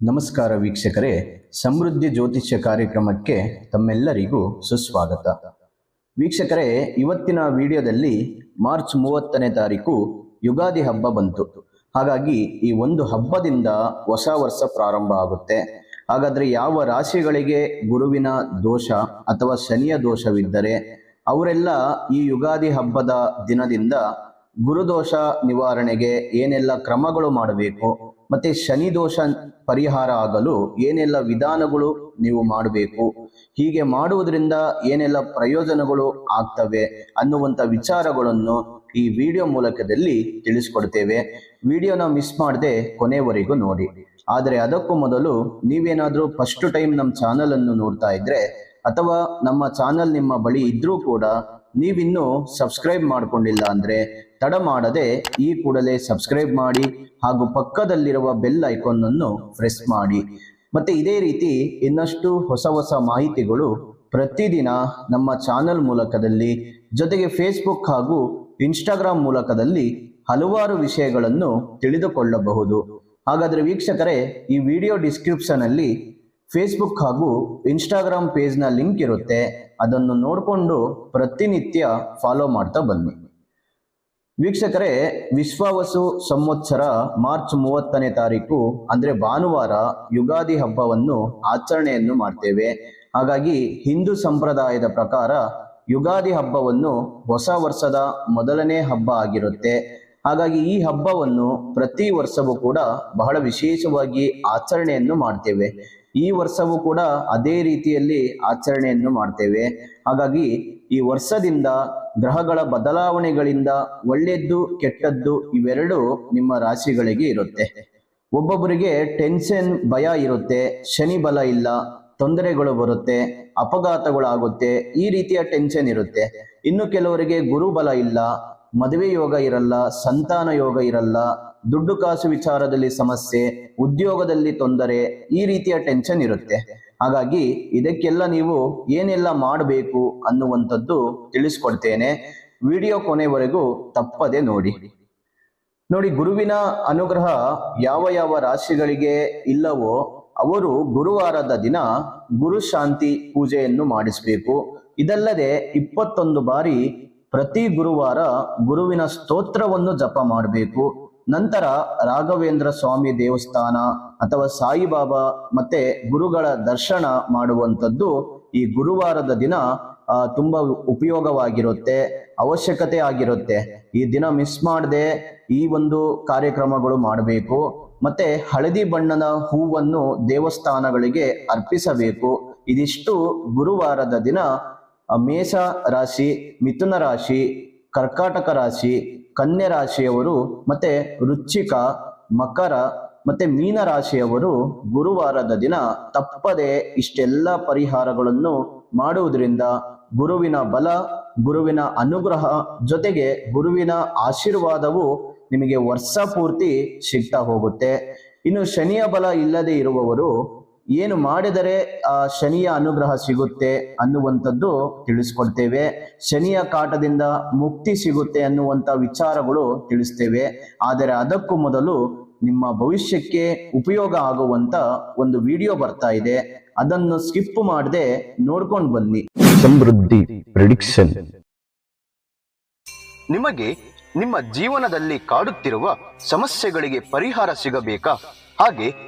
ನಮಸ್ಕಾರ ವೀಕ್ಷಕರೇ, ಸಮೃದ್ಧಿ ಜ್ಯೋತಿಷ್ಯ ಕಾರ್ಯಕ್ರಮಕ್ಕೆ ತಮ್ಮೆಲ್ಲರಿಗೂ ಸುಸ್ವಾಗತ. ವೀಕ್ಷಕರೇ, ಇವತ್ತಿನ ವಿಡಿಯೋದಲ್ಲಿ ಮಾರ್ಚ್ ಮೂವತ್ತನೇ ತಾರೀಕು ಯುಗಾದಿ ಹಬ್ಬ ಬಂತು. ಹಾಗಾಗಿ ಈ ಒಂದು ಹಬ್ಬದಿಂದ ಹೊಸ ವರ್ಷ ಪ್ರಾರಂಭ ಆಗುತ್ತೆ. ಹಾಗಾದ್ರೆ ಯಾವ ರಾಶಿಗಳಿಗೆ ಗುರುವಿನ ದೋಷ ಅಥವಾ ಶನಿಯ ದೋಷವಿದ್ದರೆ, ಅವರೆಲ್ಲ ಈ ಯುಗಾದಿ ಹಬ್ಬದ ದಿನದಿಂದ ಗುರುದೋಷ ನಿವಾರಣೆಗೆ ಏನೆಲ್ಲ ಕ್ರಮಗಳು ಮಾಡಬೇಕು ಮತ್ತೆ ಶನಿ ದೋಷ ಪರಿಹಾರ ಆಗಲು ಏನೆಲ್ಲ ವಿಧಾನಗಳು ನೀವು ಮಾಡಬೇಕು? ಹೀಗೆ ಮಾಡುವುದರಿಂದ ಏನೆಲ್ಲ ಪ್ರಯೋಜನಗಳು ಆಗ್ತವೆ ಅನ್ನುವಂಥ ವಿಚಾರಗಳನ್ನು ಈ ವಿಡಿಯೋ ಮೂಲಕದಲ್ಲಿ ತಿಳಿಸ್ಕೊಡ್ತೇವೆ. ವಿಡಿಯೋನ ಮಿಸ್ ಮಾಡದೆ ಕೊನೆವರೆಗೂ ನೋಡಿ. ಆದರೆ ಅದಕ್ಕೂ ಮೊದಲು ನೀವೇನಾದರೂ ಫಸ್ಟ್ ಟೈಮ್ ನಮ್ಮ ಚಾನಲನ್ನು ನೋಡ್ತಾ ಇದ್ರೆ ಅಥವಾ ನಮ್ಮ ಚಾನಲ್ ನಿಮ್ಮ ಬಳಿ ಇದ್ರೂ ಕೂಡ ನೀವಿನ್ನೂ ಸಬ್ಸ್ಕ್ರೈಬ್ ಮಾಡಿಕೊಂಡಿಲ್ಲ ಅಂದರೆ ತಡ ಮಾಡದೆ ಈ ಕೂಡಲೇ ಸಬ್ಸ್ಕ್ರೈಬ್ ಮಾಡಿ ಹಾಗೂ ಪಕ್ಕದಲ್ಲಿರುವ ಬೆಲ್ ಐಕಾನ್ ಅನ್ನು ಪ್ರೆಸ್ ಮಾಡಿ. ಮತ್ತೆ ಇದೇ ರೀತಿ ಇನ್ನಷ್ಟು ಹೊಸ ಹೊಸ ಮಾಹಿತಿಗಳು ಪ್ರತಿದಿನ ನಮ್ಮ ಚಾನಲ್ ಮೂಲಕದಲ್ಲಿ, ಜೊತೆಗೆ ಫೇಸ್ಬುಕ್ ಹಾಗೂ ಇನ್ಸ್ಟಾಗ್ರಾಮ್ ಮೂಲಕದಲ್ಲಿ ಹಲವಾರು ವಿಷಯಗಳನ್ನು ತಿಳಿದುಕೊಳ್ಳಬಹುದು. ಹಾಗಾದರೆ ವೀಕ್ಷಕರೇ, ಈ ವಿಡಿಯೋ ಡಿಸ್ಕ್ರಿಪ್ಷನ್ ಅಲ್ಲಿ ಫೇಸ್ಬುಕ್ ಹಾಗೂ ಇನ್ಸ್ಟಾಗ್ರಾಮ್ ಪೇಜ್ನ ಲಿಂಕ್ ಇರುತ್ತೆ. ಅದನ್ನು ನೋಡಿಕೊಂಡು ಪ್ರತಿನಿತ್ಯ ಫಾಲೋ ಮಾಡ್ತಾ ಬನ್ನಿ. ವೀಕ್ಷಕರೇ, ವಿಶ್ವವಸು ಸಂವತ್ಸರ ಮಾರ್ಚ್ ಮೂವತ್ತನೇ ತಾರೀಕು, ಅಂದ್ರೆ ಭಾನುವಾರ ಯುಗಾದಿ ಹಬ್ಬವನ್ನು ಆಚರಣೆಯನ್ನು ಮಾಡ್ತೇವೆ. ಹಾಗಾಗಿ ಹಿಂದೂ ಸಂಪ್ರದಾಯದ ಪ್ರಕಾರ ಯುಗಾದಿ ಹಬ್ಬವನ್ನು ಹೊಸ ವರ್ಷದ ಮೊದಲನೇ ಹಬ್ಬ ಆಗಿರುತ್ತೆ. ಹಾಗಾಗಿ ಈ ಹಬ್ಬವನ್ನು ಪ್ರತಿ ವರ್ಷವೂ ಕೂಡ ಬಹಳ ವಿಶೇಷವಾಗಿ ಆಚರಣೆಯನ್ನು ಮಾಡ್ತೇವೆ. ಈ ವರ್ಷವೂ ಕೂಡ ಅದೇ ರೀತಿಯಲ್ಲಿ ಆಚರಣೆಯನ್ನು ಮಾಡ್ತೇವೆ. ಹಾಗಾಗಿ ಈ ವರ್ಷದಿಂದ ಗ್ರಹಗಳ ಬದಲಾವಣೆಗಳಿಂದ ಒಳ್ಳೆಯದ್ದು ಕೆಟ್ಟದ್ದು ಇವೆರಡು ನಿಮ್ಮ ರಾಶಿಗಳಿಗೆ ಇರುತ್ತೆ. ಒಬ್ಬೊಬ್ಬರಿಗೆ ಟೆನ್ಷನ್, ಭಯ ಇರುತ್ತೆ, ಶನಿ ಬಲ ಇಲ್ಲ, ತೊಂದರೆಗಳು ಬರುತ್ತೆ, ಅಪಘಾತಗಳಾಗುತ್ತೆ, ಈ ರೀತಿಯ ಟೆನ್ಷನ್ ಇರುತ್ತೆ. ಇನ್ನು ಕೆಲವರಿಗೆ ಗುರುಬಲ ಇಲ್ಲ, ಮದುವೆ ಯೋಗ ಇರಲ್ಲ, ಸಂತಾನ ಯೋಗ ಇರಲ್ಲ ದುಡ್ಡು ಕಾಸು ವಿಚಾರದಲ್ಲಿ ಸಮಸ್ಯೆ, ಉದ್ಯೋಗದಲ್ಲಿ ತೊಂದರೆ ಈ ರೀತಿಯ ಟೆನ್ಷನ್ ಇರುತ್ತೆ. ಹಾಗಾಗಿ ಇದಕ್ಕೆಲ್ಲ ನೀವು ಏನೆಲ್ಲ ಮಾಡಬೇಕು ಅನ್ನುವಂಥದ್ದು ತಿಳಿಸ್ಕೊಡ್ತೇನೆ. ವಿಡಿಯೋ ಕೊನೆವರೆಗೂ ತಪ್ಪದೆ ನೋಡಿ. ನೋಡಿ, ಗುರುವಿನ ಅನುಗ್ರಹ ಯಾವ ಯಾವ ರಾಶಿಗಳಿಗೆ ಇಲ್ಲವೋ ಅವರು ಗುರುವಾರದ ದಿನ ಗುರು ಶಾಂತಿ ಪೂಜೆಯನ್ನು ಮಾಡಿಸಬೇಕು. ಇದಲ್ಲದೆ ಇಪ್ಪತ್ತೊಂದು ಬಾರಿ ಪ್ರತಿ ಗುರುವಾರ ಗುರುವಿನ ಸ್ತೋತ್ರವನ್ನು ಜಪ ಮಾಡಬೇಕು. ನಂತರ ರಾಘವೇಂದ್ರ ಸ್ವಾಮಿ ದೇವಸ್ಥಾನ ಅಥವಾ ಸಾಯಿಬಾಬಾ ಮತ್ತೆ ಗುರುಗಳ ದರ್ಶನ ಮಾಡುವಂಥದ್ದು ಈ ಗುರುವಾರದ ದಿನ ತುಂಬಾ ಉಪಯೋಗವಾಗಿರುತ್ತೆ, ಅವಶ್ಯಕತೆ ಆಗಿರುತ್ತೆ. ಈ ದಿನ ಮಿಸ್ ಮಾಡದೆ ಈ ಒಂದು ಕಾರ್ಯಕ್ರಮಗಳು ಮಾಡಬೇಕು. ಮತ್ತೆ ಹಳದಿ ಬಣ್ಣದ ಹೂವನ್ನು ದೇವಸ್ಥಾನಗಳಿಗೆ ಅರ್ಪಿಸಬೇಕು. ಇದಿಷ್ಟು ಗುರುವಾರದ ದಿನ ಮೇಷ ರಾಶಿ, ಮಿಥುನ ರಾಶಿ, ಕರ್ಕಾಟಕ ರಾಶಿ ಕನ್ಯಾ ರಾಶಿಯವರು ಮತ್ತೆ ವೃಶ್ಚಿಕ, ಮಕರ, ಮತ್ತೆ ಮೀನ ರಾಶಿಯವರು ಗುರುವಾರದ ದಿನ ತಪ್ಪದೆ ಇಷ್ಟೆಲ್ಲ ಪರಿಹಾರಗಳನ್ನು ಮಾಡುವುದರಿಂದ ಗುರುವಿನ ಬಲ, ಗುರುವಿನ ಅನುಗ್ರಹ ಜೊತೆಗೆ ಗುರುವಿನ ಆಶೀರ್ವಾದವು ನಿಮಗೆ ವರ್ಷ ಪೂರ್ತಿ ಸಿಗ್ತಾ ಹೋಗುತ್ತೆ. ಇನ್ನು ಶನಿಯ ಬಲ ಇಲ್ಲದೆ ಇರುವವರು ಏನು ಮಾಡಿದರೆ ಆ ಶನಿಯ ಅನುಗ್ರಹ ಸಿಗುತ್ತೆ ಅನ್ನುವಂಥದ್ದು ತಿಳಿಸ್ಕೊಡ್ತೇವೆ. ಶನಿಯ ಕಾಟದಿಂದ ಮುಕ್ತಿ ಸಿಗುತ್ತೆ ಅನ್ನುವಂಥ ವಿಚಾರಗಳು ತಿಳಿಸ್ತೇವೆ. ಆದರೆ ಅದಕ್ಕೂ ಮೊದಲು ನಿಮ್ಮ ಭವಿಷ್ಯಕ್ಕೆ ಉಪಯೋಗ ಆಗುವಂತ ಒಂದು ವಿಡಿಯೋ ಬರ್ತಾ ಇದೆ. ಅದನ್ನು ಸ್ಕಿಪ್ ಮಾಡದೆ ನೋಡ್ಕೊಂಡು ಬನ್ನಿ. ಸಮೃದ್ಧಿ ಪ್ರಿಡಿಕ್ಷನ್. ನಿಮಗೆ ನಿಮ್ಮ ಜೀವನದಲ್ಲಿ ಕಾಡುತ್ತಿರುವ ಸಮಸ್ಯೆಗಳಿಗೆ ಪರಿಹಾರ ಸಿಗಬೇಕಾ? ಹಾಗೆ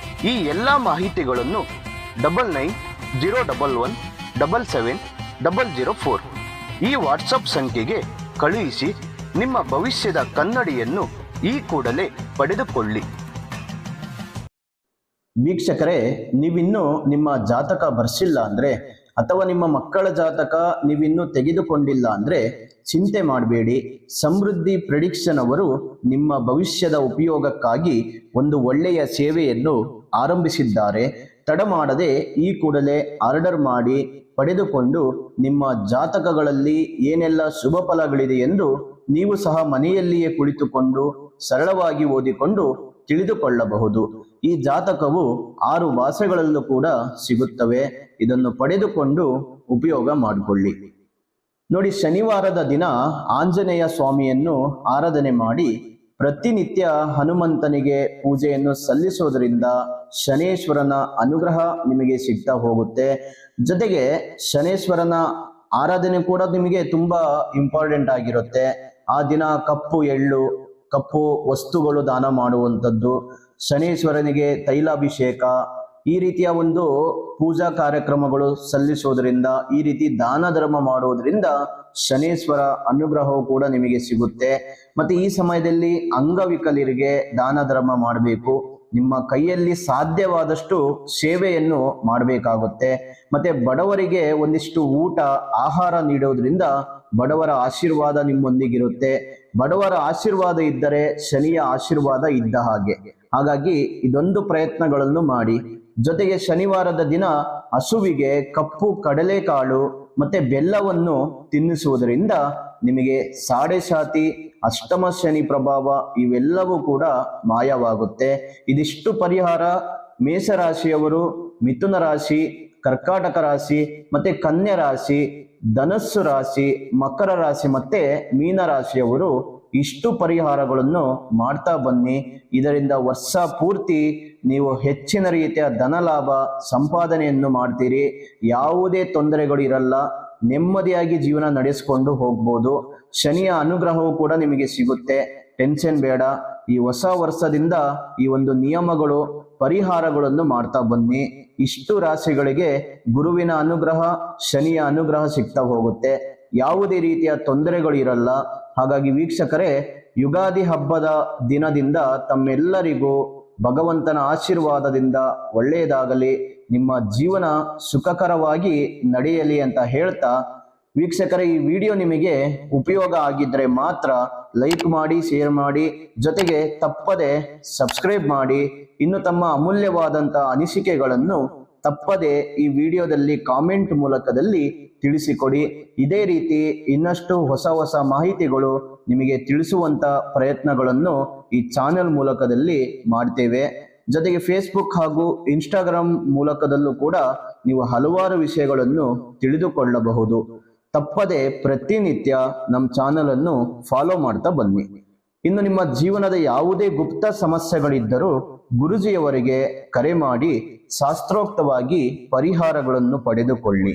ಈ ಎಲ್ಲ ಮಾಹಿತಿಗಳನ್ನು double nine zero double one double seven double zero four ಈ ವಾಟ್ಸಪ್ ಸಂಖ್ಯೆಗೆ ಕಳುಹಿಸಿ ನಿಮ್ಮ ಭವಿಷ್ಯದ ಕನ್ನಡಿಯನ್ನು ಈ ಕೂಡಲೇ ಪಡೆದುಕೊಳ್ಳಿ. ವೀಕ್ಷಕರೇ, ನೀವಿನ್ನೂ ನಿಮ್ಮ ಜಾತಕ ಬರ್ಸಿಲ್ಲ ಅಂದ್ರೆ ಅಥವಾ ನಿಮ್ಮ ಮಕ್ಕಳ ಜಾತಕ ನೀವಿನ್ನೂ ತೆಗೆದುಕೊಂಡಿಲ್ಲ ಅಂದ್ರೆ ಚಿಂತೆ ಮಾಡಬೇಡಿ. ಸಮೃದ್ಧಿ ಪ್ರಿಡಿಕ್ಷನ್ ಅವರು ನಿಮ್ಮ ಭವಿಷ್ಯದ ಉಪಯೋಗಕ್ಕಾಗಿ ಒಂದು ಒಳ್ಳೆಯ ಸೇವೆಯನ್ನು ಆರಂಭಿಸಿದ್ದಾರೆ. ತಡ ಮಾಡದೆ ಈ ಕೂಡಲೇ ಆರ್ಡರ್ ಮಾಡಿ ಪಡೆದುಕೊಂಡು ನಿಮ್ಮ ಜಾತಕಗಳಲ್ಲಿ ಏನೆಲ್ಲ ಶುಭ ಫಲಗಳಿದೆ ಎಂದು ನೀವು ಸಹ ಮನೆಯಲ್ಲಿಯೇ ಕುಳಿತುಕೊಂಡು ಸರಳವಾಗಿ ಓದಿಕೊಂಡು ತಿಳಿದುಕೊಳ್ಳಬಹುದು. ಈ ಜಾತಕವು ಆರು ಭಾಷೆಗಳಲ್ಲೂ ಕೂಡ ಸಿಗುತ್ತವೆ. ಇದನ್ನು ಪಡೆದುಕೊಂಡು ಉಪಯೋಗ ಮಾಡಿಕೊಳ್ಳಿ. ನೋಡಿ, ಶನಿವಾರದ ದಿನ ಆಂಜನೇಯ ಸ್ವಾಮಿಯನ್ನು ಆರಾಧನೆ ಮಾಡಿ ಪ್ರತಿನಿತ್ಯ ಹನುಮಂತನಿಗೆ ಪೂಜೆಯನ್ನು ಸಲ್ಲಿಸೋದ್ರಿಂದ ಶನೇಶ್ವರನ ಅನುಗ್ರಹ ನಿಮಗೆ ಸಿಗ್ತಾ ಹೋಗುತ್ತೆ. ಜೊತೆಗೆ ಶನೇಶ್ವರನ ಆರಾಧನೆ ಕೂಡ ನಿಮಗೆ ತುಂಬಾ ಇಂಪಾರ್ಟೆಂಟ್ ಆಗಿರುತ್ತೆ. ಆ ದಿನ ಕಪ್ಪು, ಎಳ್ಳು ಕಪ್ಪು ವಸ್ತುಗಳು ದಾನ ಮಾಡುವಂಥದ್ದು, ಶನೇಶ್ವರನಿಗೆ ತೈಲಾಭಿಷೇಕ, ಈ ರೀತಿಯ ಒಂದು ಪೂಜಾ ಕಾರ್ಯಕ್ರಮಗಳು ಸಲ್ಲಿಸೋದ್ರಿಂದ ಈ ರೀತಿ ದಾನ ಧರ್ಮ ಮಾಡೋದ್ರಿಂದ ಶನೇಶ್ವರ ಅನುಗ್ರಹವು ಕೂಡ ನಿಮಗೆ ಸಿಗುತ್ತೆ. ಮತ್ತೆ ಈ ಸಮಯದಲ್ಲಿ ಅಂಗವಿಕಲರಿಗೆ ದಾನ ಧರ್ಮ ಮಾಡಬೇಕು. ನಿಮ್ಮ ಕೈಯಲ್ಲಿ ಸಾಧ್ಯವಾದಷ್ಟು ಸೇವೆಯನ್ನು ಮಾಡಬೇಕಾಗುತ್ತೆ. ಮತ್ತೆ ಬಡವರಿಗೆ ಒಂದಿಷ್ಟು ಊಟ, ಆಹಾರ ನೀಡೋದ್ರಿಂದ ಬಡವರ ಆಶೀರ್ವಾದ ನಿಮ್ಮೊಂದಿಗಿರುತ್ತೆ. ಬಡವರ ಆಶೀರ್ವಾದ ಇದ್ದರೆ ಶನಿಯ ಆಶೀರ್ವಾದ ಇದ್ದ ಹಾಗೆ. ಹಾಗಾಗಿ ಇದೊಂದು ಪ್ರಯತ್ನಗಳನ್ನು ಮಾಡಿ. ಜೊತೆಗೆ ಶನಿವಾರದ ದಿನ ಹಸುವಿಗೆ ಕಪ್ಪು ಕಡಲೆಕಾಳು ಮತ್ತೆ ಬೆಲ್ಲವನ್ನು ತಿನ್ನಿಸುವುದರಿಂದ ನಿಮಗೆ ಸಾಡೆ ಶಾತಿ ಅಷ್ಟಮ ಶನಿ ಪ್ರಭಾವ ಇವೆಲ್ಲವೂ ಕೂಡ ಮಾಯವಾಗುತ್ತೆ. ಇದಿಷ್ಟು ಪರಿಹಾರ ಮೇಷರಾಶಿಯವರು, ಮಿಥುನ ರಾಶಿ, ಕರ್ಕಾಟಕ ರಾಶಿ, ಮತ್ತೆ ಕನ್ಯಾ ರಾಶಿ, ಧನಸ್ಸು ರಾಶಿ, ಮಕರ ರಾಶಿ, ಮತ್ತೆ ಮೀನ ರಾಶಿಯವರು ಇಷ್ಟು ಪರಿಹಾರಗಳನ್ನು ಮಾಡ್ತಾ ಬನ್ನಿ. ಇದರಿಂದ ವರ್ಷ ಪೂರ್ತಿ ನೀವು ಹೆಚ್ಚಿನ ರೀತಿಯ ಧನ ಲಾಭ ಸಂಪಾದನೆಯನ್ನು ಮಾಡ್ತೀರಿ. ಯಾವುದೇ ತೊಂದರೆಗಳು ಇರಲ್ಲ. ನೆಮ್ಮದಿಯಾಗಿ ಜೀವನ ನಡೆಸಿಕೊಂಡು ಹೋಗ್ಬೋದು. ಶನಿಯ ಅನುಗ್ರಹವು ಕೂಡ ನಿಮಗೆ ಸಿಗುತ್ತೆ. ಟೆನ್ಷನ್ ಬೇಡ. ಈ ಹೊಸ ವರ್ಷದಿಂದ ಈ ಒಂದು ನಿಯಮಗಳು, ಪರಿಹಾರಗಳನ್ನು ಮಾಡ್ತಾ ಬನ್ನಿ. ಇಷ್ಟು ರಾಶಿಗಳಿಗೆ ಗುರುವಿನ ಅನುಗ್ರಹ, ಶನಿಯ ಅನುಗ್ರಹ ಸಿಗ್ತಾ ಹೋಗುತ್ತೆ. ಯಾವುದೇ ರೀತಿಯ ತೊಂದರೆಗಳು ಇರಲ್ಲ. ಹಾಗಾಗಿ ವೀಕ್ಷಕರೇ, ಯುಗಾದಿ ಹಬ್ಬದ ದಿನದಿಂದ ತಮ್ಮೆಲ್ಲರಿಗೂ ಭಗವಂತನ ಆಶೀರ್ವಾದದಿಂದ ಒಳ್ಳೆಯದಾಗಲಿ. ನಿಮ್ಮ ಜೀವನ ಸುಖಕರವಾಗಿ ನಡೆಯಲಿ ಅಂತ ಹೇಳ್ತಾ ವೀಕ್ಷಕರ, ಈ ವಿಡಿಯೋ ನಿಮಗೆ ಉಪಯೋಗ ಆಗಿದ್ರೆ ಮಾತ್ರ ಲೈಕ್ ಮಾಡಿ, ಶೇರ್ ಮಾಡಿ, ಜೊತೆಗೆ ತಪ್ಪದೆ ಸಬ್ಸ್ಕ್ರೈಬ್ ಮಾಡಿ. ಇನ್ನು ತಮ್ಮ ಅಮೂಲ್ಯವಾದಂಥ ಅನಿಸಿಕೆಗಳನ್ನು ತಪ್ಪದೆ ಈ ವಿಡಿಯೋದಲ್ಲಿ ಕಾಮೆಂಟ್ ಮೂಲಕದಲ್ಲಿ ತಿಳಿಸಿಕೊಡಿ. ಇದೇ ರೀತಿ ಇನ್ನಷ್ಟು ಹೊಸ ಹೊಸ ಮಾಹಿತಿಗಳು ನಿಮಗೆ ತಿಳಿಸುವಂತ ಪ್ರಯತ್ನಗಳನ್ನು ಈ ಚಾನೆಲ್ ಮೂಲಕದಲ್ಲಿ ಮಾಡ್ತೇವೆ. ಜೊತೆಗೆ ಫೇಸ್ಬುಕ್ ಹಾಗೂ ಇನ್ಸ್ಟಾಗ್ರಾಮ್ ಮೂಲಕದಲ್ಲೂ ಕೂಡ ನೀವು ಹಲವಾರು ವಿಷಯಗಳನ್ನು ತಿಳಿದುಕೊಳ್ಳಬಹುದು. ತಪ್ಪದೆ ಪ್ರತಿನಿತ್ಯ ನಮ್ಮ ಚಾನೆಲ್ ಅನ್ನು ಫಾಲೋ ಮಾಡ್ತಾ ಬನ್ನಿ. ಇನ್ನು ನಿಮ್ಮ ಜೀವನದ ಯಾವುದೇ ಗುಪ್ತ ಸಮಸ್ಯೆಗಳಿದ್ದರೂ ಗುರುಜಿಯವರಿಗೆ ಕರೆ ಮಾಡಿ ಶಾಸ್ತ್ರೋಕ್ತವಾಗಿ ಪರಿಹಾರಗಳನ್ನು ಪಡೆದುಕೊಳ್ಳಿ.